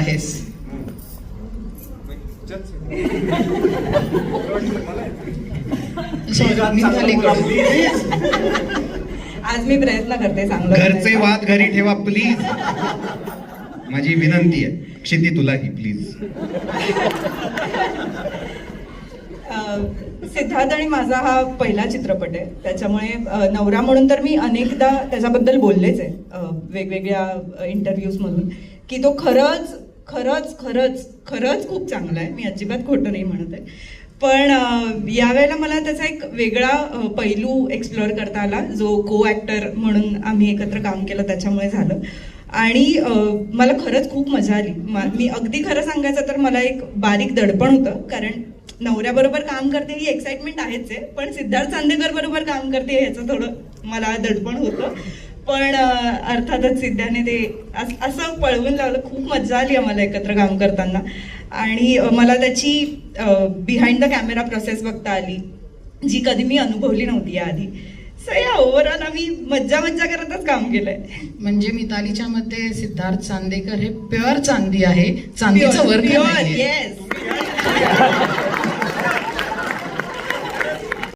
आहेस. आज मी प्रयत्न करते चांगलं घरचे वाद घरी ठेवा प्लीज माझी विनंती आहे क्षिती तुलाही प्लीज अं, सिद्धार्थ आणि माझा हा पहिला चित्रपट आहे. त्याच्यामुळे नवरा म्हणून तर मी अनेकदा त्याच्याबद्दल बोललेच आहे. वेगवेगळ्या इंटरव्ह्यूजमधून की तो खरंच खरंच खरंच खरंच खूप चांगला आहे. मी अजिबात खोटं नाही म्हणत आहे. पण यावेळेला मला त्याचा एक वेगळा पैलू एक्सप्लोअर करता आला जो को ॲक्टर म्हणून आम्ही एकत्र काम केलं त्याच्यामुळे झालं. आणि मला खरंच खूप मजा आली. मी अगदी खरं सांगायचं तर मला एक बारीक दडपण होतं कारण नवऱ्याबरोबर काम करते ही एक्साइटमेंट आहेच आहे पण सिद्धार्थ चांदेकर बरोबर काम करते ह्याचं थोडं मला दडपण होतं. पण अर्थातच सिद्धाने ते अस- पळवून लावलं. खूप मजा आली आम्हाला एकत्र काम करताना. आणि मला त्याची बिहाइंड द कॅमेरा प्रोसेस बघता आली जी कधी मी अनुभवली नव्हती याआधी. सो या ओव्हरऑल आम्ही मज्जा मज्जा करतच काम केलंय. म्हणजे मितालीच्या मते सिद्धार्थ चांदेकर हे प्युअर चांदी आहे. चांदीचं वर्क येस